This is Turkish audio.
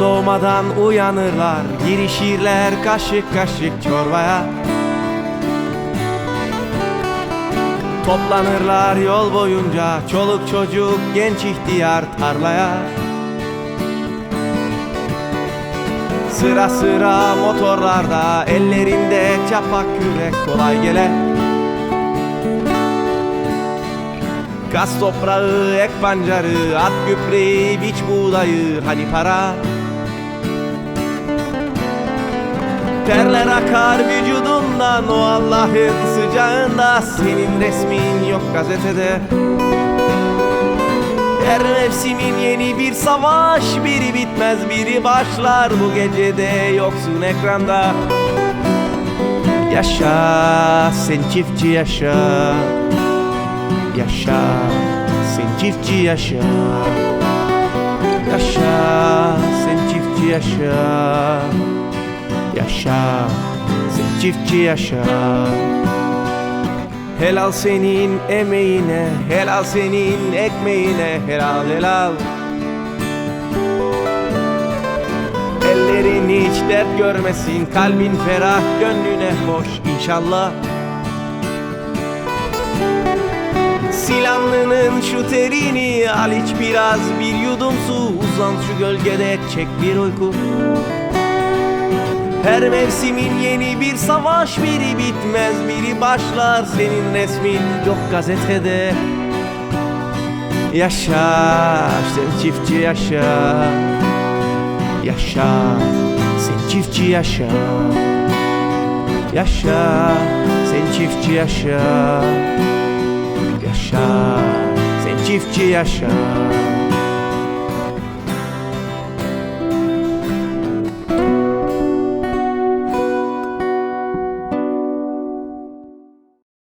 Doğmadan uyanırlar. Girişirler kaşık kaşık çorbaya. Toplanırlar yol boyunca Çoluk çocuk genç ihtiyar tarlaya. Sıra sıra motorlarda Ellerinde çapak kürek kolay gelen Gaz toprağı, ek pancarı, at gübreyi, biç buğdayı, hani para Terler akar vücudundan o Allah'ın sıcağında. Senin resmin yok gazetede. Her mevsimin yeni bir savaş Biri bitmez biri başlar. Bu gecede yoksun ekranda. Yaşa sen çiftçi yaşa. Yaşa sen çiftçi yaşa. Yaşa sen çiftçi yaşa Yaşa sen çiftçi yaşa. Helal senin emeğine Helal senin ekmeğine Helal helal. Ellerin hiç dert görmesin Kalbin ferah gönlüne hoş inşallah. Silanlının şu terini al iç biraz bir yudum su Uzan şu gölgede çek bir uyku Her mevsimin yeni bir savaş Biri bitmez biri başlar Senin resmin. Yok gazetede. Yaşa sen çiftçi yaşa. Yaşa sen çiftçi yaşa. Yaşa sen çiftçi yaşa. Yaşa sen çiftçi yaşa